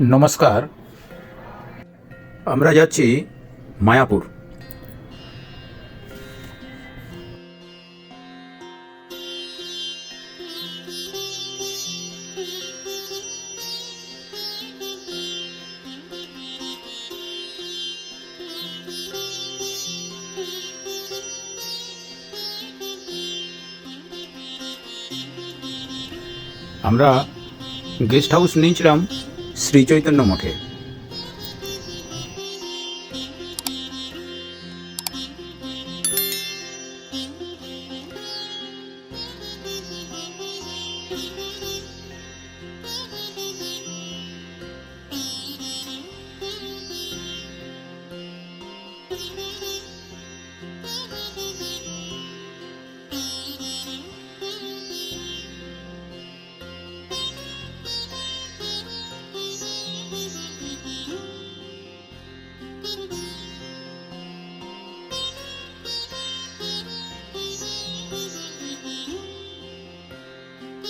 নমস্কার। আমরা যাচ্ছি মায়াপুর। আমরা গেস্ট হাউস নিয়েছিলাম। শ্রী চৈতন্য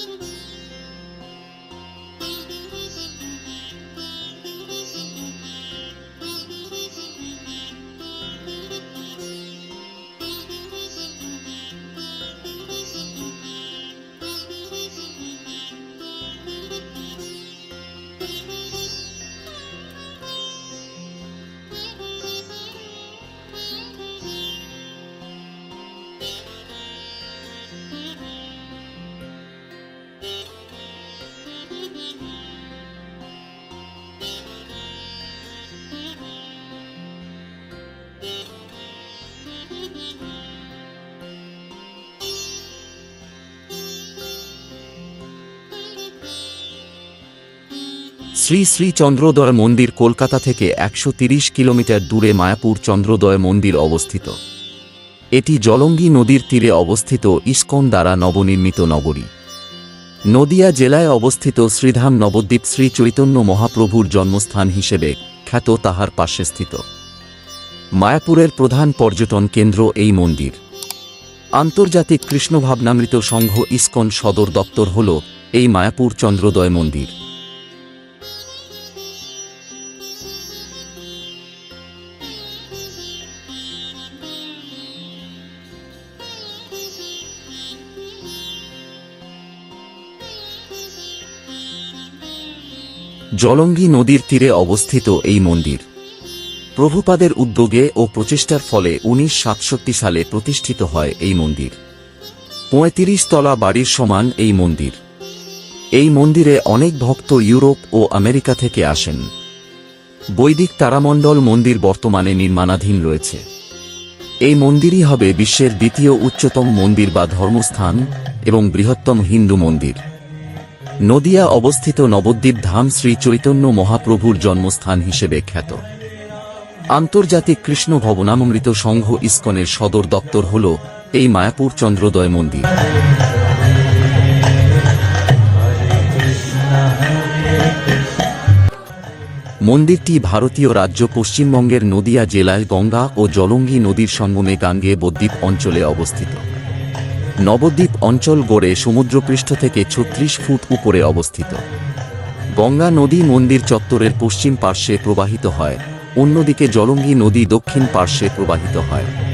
মঠে শ্রী শ্রী চন্দ্রোদয় মন্দির কলকাতা থেকে একশো কিলোমিটার দূরে মায়াপুর চন্দ্রোদয় মন্দির অবস্থিত। এটি জলঙ্গি নদীর তীরে অবস্থিত ইস্কন দ্বারা নবনির্মিত নগরী। নদিয়া জেলায় অবস্থিত শ্রীধাম নবদ্বীপ শ্রী চৈতন্য মহাপ্রভুর জন্মস্থান হিসেবে খ্যাত তাহার পাশে স্থিত। মায়াপুরের প্রধান পর্যটন কেন্দ্র এই মন্দির। আন্তর্জাতিক কৃষ্ণভাবনামৃত সংঘ ইস্কন সদর দপ্তর হল এই মায়াপুর চন্দ্রোদয় মন্দির। জলঙ্গি নদীর তীরে অবস্থিত এই মন্দির। প্রভুপাদের উদ্যোগে ও প্রচেষ্টার ফলে উনিশ সালে প্রতিষ্ঠিত হয় এই মন্দির। পঁয়ত্রিশ তলা বাড়ির সমান এই মন্দির। এই মন্দিরে অনেক ভক্ত ইউরোপ ও আমেরিকা থেকে আসেন। বৈদিক তারামণ্ডল মন্দির বর্তমানে নির্মাণাধীন রয়েছে। এই মন্দিরই হবে বিশ্বের দ্বিতীয় উচ্চতম মন্দির বা ধর্মস্থান এবং বৃহত্তম হিন্দু মন্দির। নদিয়া অবস্থিত নবদ্বীপ ধাম শ্রী চৈতন্য মহাপ্রভুর জন্মস্থান হিসেবে খ্যাত। আন্তর্জাতিক কৃষ্ণ ভবনামৃত সংঘ ইস্কনের সদর দপ্তর হল এই মায়াপুর চন্দ্রোদয় মন্দির। মন্দিরটি ভারতীয় রাজ্য পশ্চিমবঙ্গের নদিয়া জেলায় গঙ্গা ও জলঙ্গি নদীর সঙ্গমে গাঙ্গে বদ্বীপ অঞ্চলে অবস্থিত। নবদ্বীপ অঞ্চল গড়ে সমুদ্রপৃষ্ঠ থেকে ছত্রিশ ফুট উপরে অবস্থিত। গঙ্গা নদী মন্দির চত্বরের পশ্চিম পার্শ্বে প্রবাহিত হয়, অন্যদিকে জলঙ্গি নদী দক্ষিণ পার্শ্বে প্রবাহিত হয়।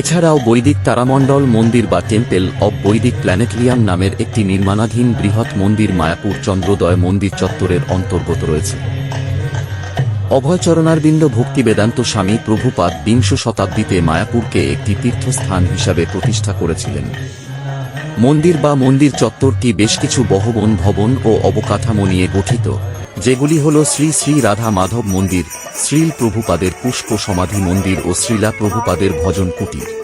এছাড়াও বৈদিক তারামণ্ডল মন্দির বা টেম্পেল অব বৈদিক প্ল্যানেটরিয়াম নামের একটি নির্মাণাধীন বৃহৎ মন্দির মায়াপুর চন্দ্রোদয় মন্দির চত্বরের অন্তর্গত রয়েছে। অভয়চরণারবিন্দ ভক্তি বেদান্ত স্বামী প্রভুপাদ বিংশ শতাব্দীতে মায়াপুরকে একটি তীর্থস্থান হিসাবে প্রতিষ্ঠা করেছিলেন। মন্দির বা মন্দির চত্বরটি বেশ কিছু বহবন, ভবন ও অবকাঠামো নিয়ে গঠিত। যেগুলি হল শ্রী শ্রী রাধা মাধব মন্দির, শ্রীল প্রভুপাদের পুষ্প সমাধি মন্দির ও শ্রীলা প্রভুপাদের ভজন কুটির।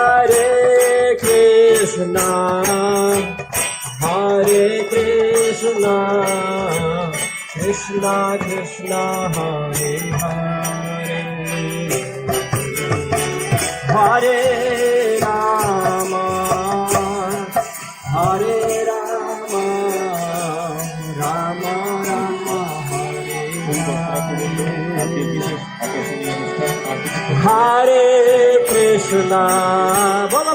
Krishna, Hare Krishna, Krishna Krishna, Hare Hare, Hare Rama, Hare Rama, Rama Rama, Hare Hare. Hare Krishna, bolo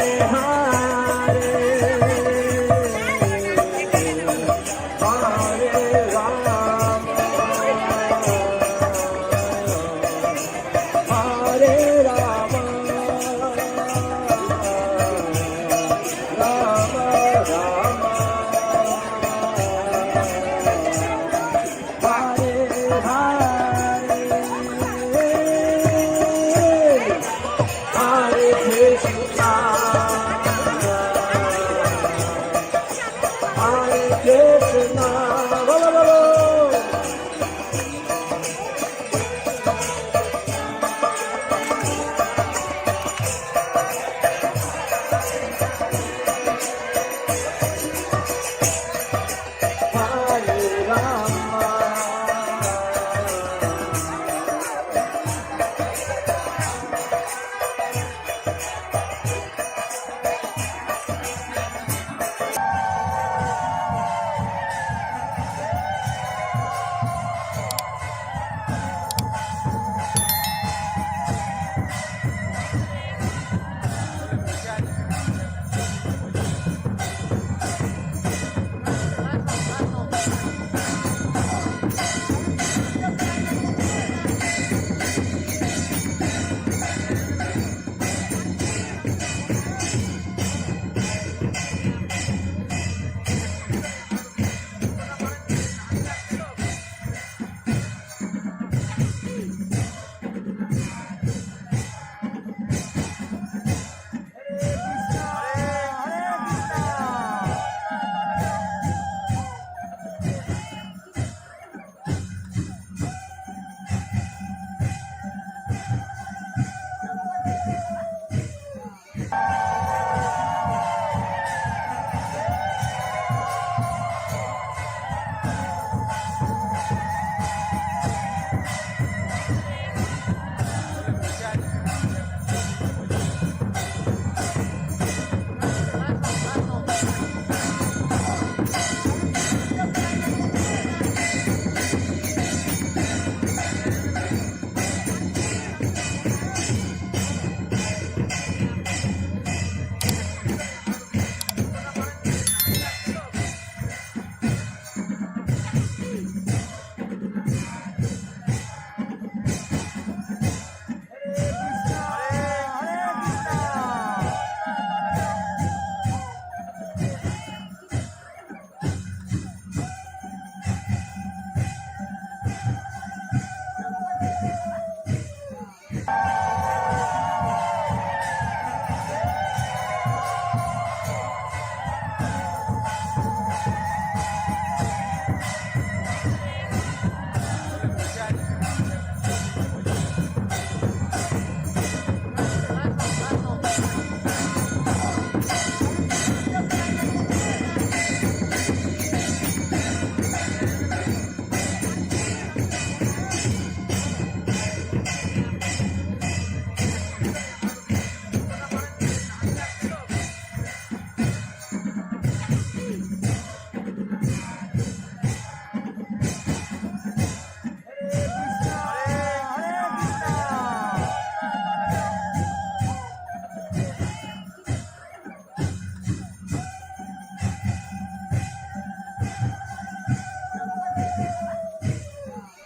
हारे।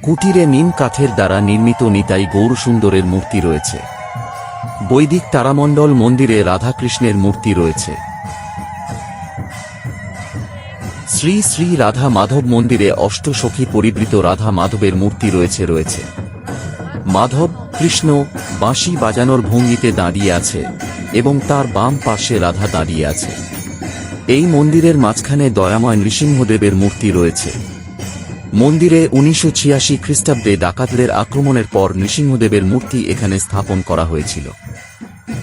কুটিরে নিম কাঠের দ্বারা নির্মিত নিতাই গৌরসুন্দরের মূর্তি রয়েছে। বৈদিক তারামণ্ডল মন্দিরে রাধাকৃষ্ণের মূর্তি রয়েছে। শ্রী শ্রী রাধা মাধব মন্দিরে অষ্টসখী পরিবৃত রাধা মাধবের মূর্তি রয়েছে রয়েছে। মাধব কৃষ্ণ বাঁশি বাজানোর ভঙ্গিতে দাঁড়িয়ে আছে এবং তার বাম পাশে রাধা দাঁড়িয়ে আছে। এই মন্দিরের মাঝখানে দয়াময় নৃসিংহদেবের মূর্তি রয়েছে। মন্দিরে উনিশশো ছিয়াশি খ্রিস্টাব্দে ডাকাতদের আক্রমণের পর নৃসিংহদেবের মূর্তি এখানে স্থাপন করা হয়েছিল।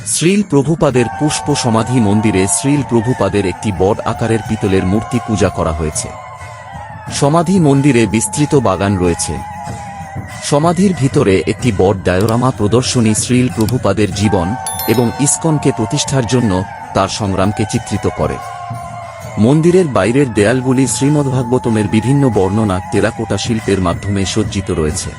শ্রীল প্রভুপাদের পুষ্প সমাধি মন্দিরে শ্রীল প্রভুপাদের একটি বড আকারের পিতলের মূর্তি পূজা করা হয়েছে। সমাধি মন্দিরে বিস্তৃত বাগান রয়েছে। সমাধির ভিতরে একটি বড ডায়োরামা প্রদর্শনী শ্রীল প্রভুপাদের জীবন এবং ইস্কনকে প্রতিষ্ঠার জন্য তার সংগ্রামকে চিত্রিত করে। মন্দিরের বাইরের দেয়ালগুলি শ্রীমদ্ভাগবতমের বিভিন্ন বর্ণনা টেরাকোটা শিল্পের মাধ্যমে সজ্জিত রয়েছে।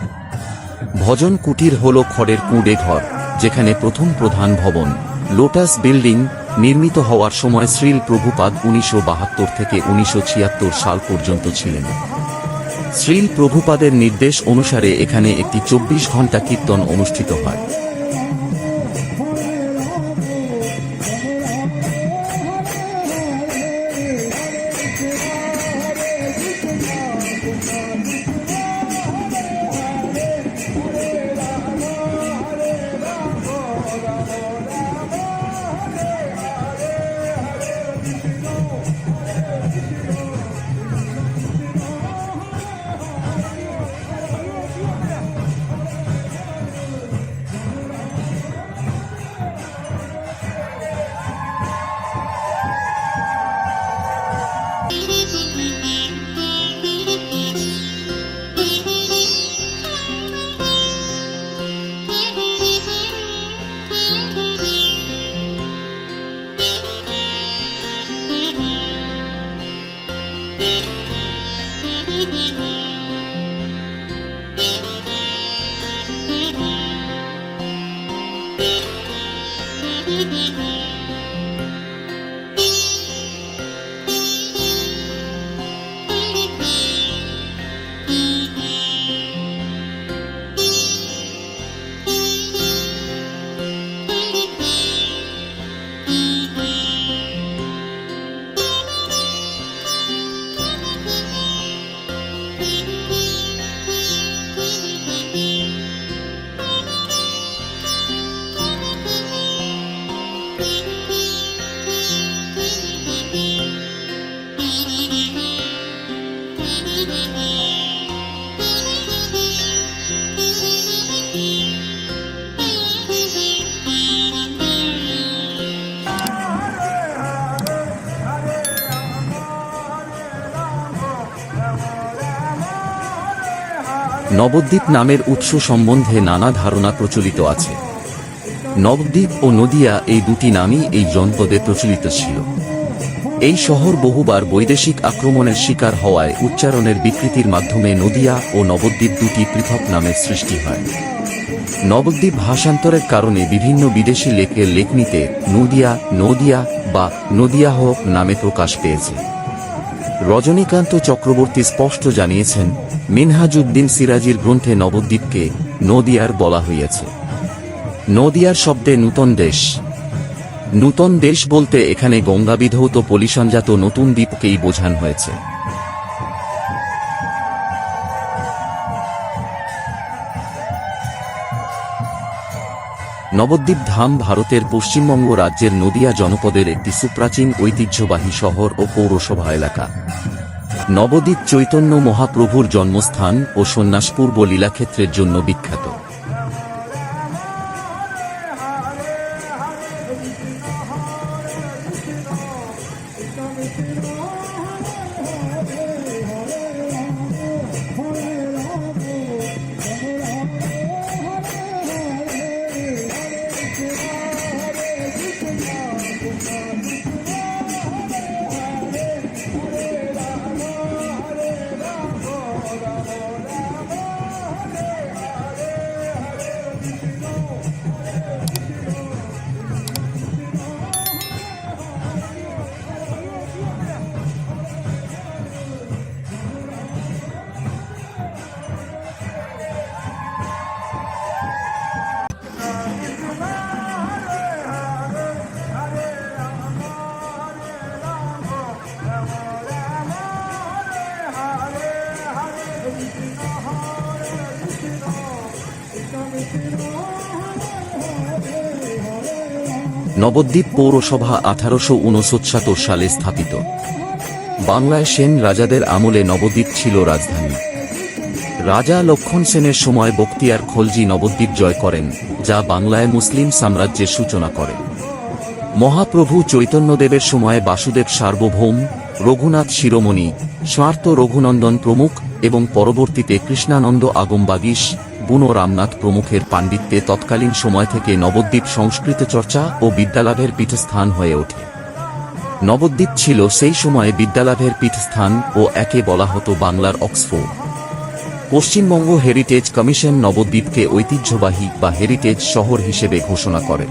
ভজন কুটির হল খড়ের কুঁড়ে ঘর, যেখানে প্রথম প্রধান ভবন, লোটাস বিল্ডিং, নির্মিত হওয়ার সময় শ্রীল প্রভুপাদ উনিশশো বাহাত্তর থেকে উনিশশো ছিয়াত্তর সাল পর্যন্ত ছিলেন। শ্রীল প্রভুপাদের নির্দেশ অনুসারে এখানে একটি চব্বিশ ঘণ্টা কীর্তন অনুষ্ঠিত হয়। নবদ্বীপ নামের উৎস সম্বন্ধে নানা ধারণা প্রচলিত আছে। নবদ্বীপ ও নদিয়া এই দুটি নামই এই জনপদে প্রচলিত ছিল। এই শহর বহুবার বৈদেশিক আক্রমণের শিকার হওয়ায় উচ্চারণের বিকৃতির মাধ্যমে নদিয়া ও নবদ্বীপ দুটি পৃথক নামের সৃষ্টি হয়। নবদ্বীপ ভাষান্তরের কারণে বিভিন্ন বিদেশি লেখের লেখনীতে নদিয়া নদিয়া বা নদিয়াহ নামে প্রকাশ পেয়েছে। রজনীকান্ত চক্রবর্তী স্পষ্ট জানিয়েছেন, মিনহাজুদ্দিন সিরাজির গ্রন্থে নবদ্বীপকে নদিয়ার বলা হইয়াছে। নদিয়ার শব্দে নূতন দেশ। নূতন দেশ বলতে এখানে গঙ্গাবিধৌত পলিসনজাত নতুন দ্বীপকেই বোঝান হয়েছে। নবদ্বীপ ধাম ভারতের পশ্চিমবঙ্গ রাজ্যের নদিয়া জনপদের একটি সুপ্রাচীন ঐতিহ্যবাহী শহর ও পৌরসভা এলাকা। নবদ্বীপ চৈতন্য মহাপ্রভুর জন্মস্থান ও সন্ন্যাসপূর্ব লীলাক্ষেত্রের জন্য বিখ্যাত। নবদ্বীপ পৌরসভা আঠারোশো উনসত্তর সালে স্থাপিত। বাংলায় সেন রাজাদের আমলে নবদ্বীপ ছিল রাজধানী। রাজা লক্ষণ সেনের সময় বক্তিয়ার খলজি নবদ্বীপ জয় করেন, যা বাংলায় মুসলিম সাম্রাজ্যের সূচনা করে। মহাপ্রভু চৈতন্যদেবের সময় বাসুদেব সার্বভৌম, রঘুনাথ শিরোমণি স্মার্ত রঘুনন্দন প্রমুখ এবং পরবর্তীতে কৃষ্ণানন্দ আগমবাগীশ বুনো রামনাথ প্রমুখের পাণ্ডিত্যে তৎকালীন সময় থেকে নবদ্বীপ সংস্কৃত চর্চা ও বিদ্যালাভের পীঠস্থান হয়ে ওঠে। নবদ্বীপ ছিল সেই সময়ে বিদ্যালাভের পীঠস্থান ও একে বলা হতো বাংলার অক্সফোর্ড। পশ্চিমবঙ্গ হেরিটেজ কমিশন নবদ্বীপকে ঐতিহ্যবাহী বা হেরিটেজ শহর হিসেবে ঘোষণা করে।